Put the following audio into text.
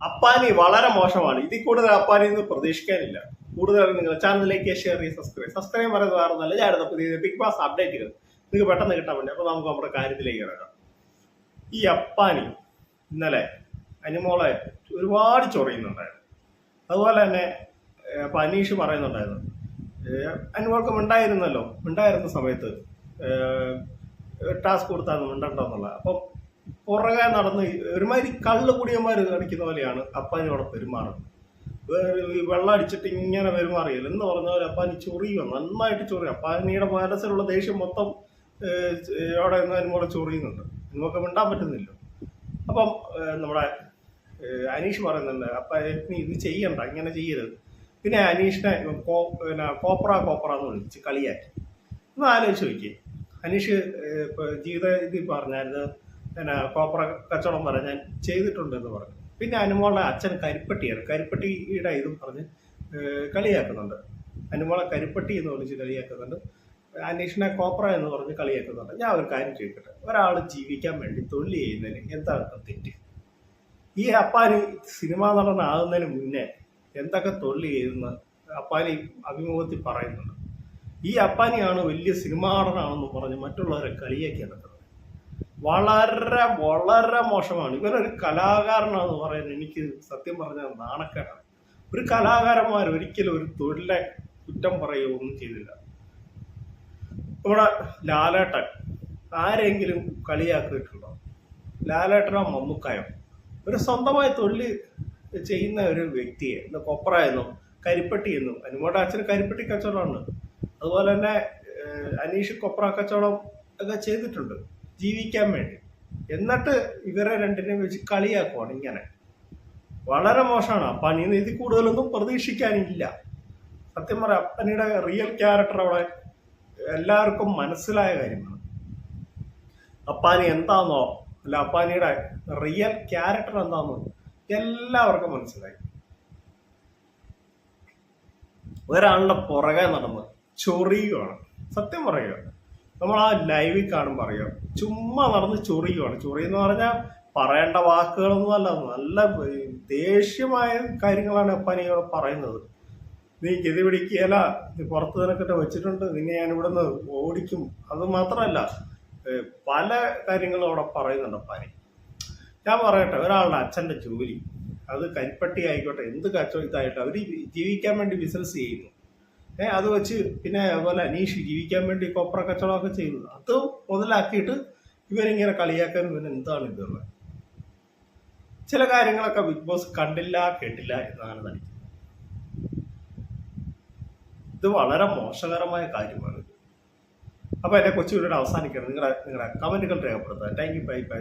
അപ്പാനി വളരെ മോശമാണ്. ഇതിൽ കൂടുതൽ അപ്പാനി എന്ന് പ്രതീക്ഷിക്കാനില്ല. കൂടുതൽ നിങ്ങൾ ചാനലിലേക്ക് ഷെയർ ചെയ്ത് സബ്സ്ക്രൈബ് സബ്സ്ക്രൈബ് പറയുന്നത് വേറെ നല്ല ഞാൻ പുതിയ ബിഗ് ബാസ് അപ്ഡേറ്റുകൾ നിങ്ങൾക്ക് പെട്ടെന്ന് കിട്ടാൻ വേണ്ടി. അപ്പോൾ നമുക്ക് നമ്മുടെ കാര്യത്തിലേക്ക് ഇറങ്ങാം. ഈ അപ്പാനി ഇന്നലെ അനുമോളെ ഒരുപാട് ചൊറിയുന്നുണ്ടായിരുന്നു. അതുപോലെ തന്നെ ഏഹ്, അപ്പൊ അനീഷ് പറയുന്നുണ്ടായിരുന്നു അനുമോൾക്കും ഉണ്ടായിരുന്നല്ലോ ഉണ്ടായിരുന്ന സമയത്ത് ടാസ്ക് ഉണ്ടോ എന്നുള്ളത്. അപ്പം പുറകെ നടന്ന് ഒരുമാതിരി കള്ള് കുടിയന്മാർ കാണിക്കുന്ന പോലെയാണ് അപ്പാനിയോടെ പെരുമാറുന്നത്. വെള്ളം അടിച്ചിട്ട് ഇങ്ങനെ പെരുമാറിയില്ല? എന്ന് പറഞ്ഞ പോലെ അപ്പാനി ചൊറിയുക നന്നായിട്ട് ചൊറിയും. അപ്പാനിയുടെ മനസ്സിലുള്ള ദേഷ്യം മൊത്തം അവിടെ എന്നാലും കൂടെ ചൊറിയുന്നുണ്ട്. നിങ്ങൾക്ക് മിണ്ടാൻ പറ്റുന്നില്ല. അപ്പം നമ്മുടെ അനീഷ് പറയുന്നുണ്ട് അപ്പ നീ ഇത് ചെയ്യണ്ട ഇങ്ങനെ ചെയ്യരുത്. പിന്നെ അനീഷിനെ കോ- പിന്നെ കോപ്ര കോപ്ര എന്ന് വിളിച്ച് കളിയാക്കി. ഒന്ന് ആലോചിച്ച് നോക്കിയേ. അനീഷ് ജീവിത ഇതിൽ പറഞ്ഞായിരുന്നു പിന്നെ കോപ്ര കച്ചവടം പറഞ്ഞ് ഞാൻ ചെയ്തിട്ടുണ്ട് എന്ന് പറഞ്ഞു. പിന്നെ അനുമോളെ അച്ഛൻ കരിപ്പട്ടിയാണ്. കരിപ്പട്ടിയുടെ ഇതും പറഞ്ഞ് കളിയാക്കുന്നുണ്ട്. അനുമോളെ കരിപ്പട്ടി എന്ന് വിളിച്ച് കളിയാക്കുന്നുണ്ട്. അന്വേഷണ കോപ്ര എന്ന് പറഞ്ഞ് കളിയാക്കുന്നുണ്ട്. ഞാൻ ഒരു കാര്യം ചോദിക്കട്ടെ? ഒരാൾ ജീവിക്കാൻ വേണ്ടി തൊഴിൽ ചെയ്യുന്നതിന് എന്താണ് തെറ്റ്? ഈ അപ്പാനി സിനിമാ നടനാകുന്നതിന് മുന്നേ എന്തൊക്കെ തൊഴിൽ ചെയ്യുന്ന അപ്പാനി അഭിമുഖത്തിൽ പറയുന്നുണ്ട്. ഈ അപ്പാനിയാണ് വലിയ സിനിമാ നടനാണെന്ന് പറഞ്ഞ് മറ്റുള്ളവരെ കളിയാക്കി നടക്കുന്നത് വളരെ വളരെ മോശമാണ്. ഇവരൊരു കലാകാരനാണെന്ന് പറയുന്നത് എനിക്ക് സത്യം പറഞ്ഞാൽ നാണക്കേടാണ്. ഒരു കലാകാരന്മാർ ഒരിക്കലും ഒരു തൊഴിലെ കുറ്റം പറയുകയോ ഒന്നും ചെയ്തില്ല. നമ്മുടെ ലാലേട്ടൻ ആരെങ്കിലും കളിയാക്കിയിട്ടുണ്ടോ? ലാലേട്ടനോ മമ്മൂക്കായോ? ഒരു സ്വന്തമായി തൊഴിൽ ചെയ്യുന്ന ഒരു വ്യക്തിയെ ഇന്ന് കൊപ്ര എന്നും കരിപ്പട്ടി എന്നും അനുമോടെ അച്ഛന് കരിപ്പട്ടി കച്ചവടമാണ്. അതുപോലെ തന്നെ അനീഷ് കൊപ്ര കച്ചവടം ഒക്കെ ചെയ്തിട്ടുണ്ട്. ജീവിക്കാൻ വേണ്ടി. എന്നിട്ട് ഇവരെ രണ്ടിനെ വെച്ച് കളിയാക്കുവാണ് ഇങ്ങനെ. വളരെ മോശമാണ്. അപ്പാനിന്ന് ഇതിൽ കൂടുതലൊന്നും പ്രതീക്ഷിക്കാനില്ല. സത്യം പറയാം അപ്പനിയുടെ റിയൽ ക്യാരക്ടർ അവിടെ എല്ലാവർക്കും മനസ്സിലായ കാര്യമാണ്. അപ്പാനി എന്താണെന്നോ അല്ല അപ്പാനിയുടെ റിയൽ ക്യാരക്ടർ എന്താണെന്നോ എല്ലാവർക്കും മനസ്സിലായി. ഒരാളുടെ പുറകെ നടന്ന് ചൊറിയുകയാണ് സത്യം പറയുക നമ്മൾ ആ ലൈവിൽ കാണുമ്പോൾ അറിയാം. ചുമ്മാ നടന്ന് ചൊറിയുവാണ്. ചൊറി എന്ന് പറഞ്ഞാൽ പറയേണ്ട വാക്കുകളൊന്നും അല്ല. നല്ല ദേഷ്യമായ കാര്യങ്ങളാണ് അപ്പാനിയോട് പറയുന്നത്. നീ ഗതി പിടിക്കുകയല്ല. നീ പുറത്ത് നിനക്കിട്ട് വെച്ചിട്ടുണ്ട്. നിന്നെ ഞാൻ ഇവിടുന്ന് ഓടിക്കും. അത് മാത്രമല്ല പല കാര്യങ്ങളും അവിടെ പറയുന്നുണ്ട് അപ്പാനി. ഞാൻ പറയട്ടെ ഒരാളുടെ അച്ഛന്റെ ജോലി. അത് കരിപ്പട്ടി ആയിക്കോട്ടെ എന്ത് കച്ചവടത്തായിട്ട് അവർ ജീവിക്കാൻ വേണ്ടി ബിസിനസ് ചെയ്യുന്നു. ഏ അത് വെച്ച് പിന്നെ അതുപോലെ അനീഷ് ജീവിക്കാൻ വേണ്ടി കൊപ്ര കച്ചവടമൊക്കെ ചെയ്തു അത് മുതലാക്കിയിട്ട് ഇവരിങ്ങനെ കളിയാക്കാൻ പിന്നെ എന്താണ് ഇതുള്ളത് ചില കാര്യങ്ങളൊക്കെ ബിഗ് ബോസ് കണ്ടില്ല കേട്ടില്ല എന്നാണ് നടിക്കുന്നത് ഇത് വളരെ മോശകരമായ കാര്യമാണ് അപ്പൊ എന്റെ കൊച്ചു വീഡിയോ അവസാനിക്കണം. നിങ്ങളുടെ നിങ്ങളുടെ കമന്റുകൾ രേഖപ്പെടുത്താം താങ്ക് യു ബൈ ബൈ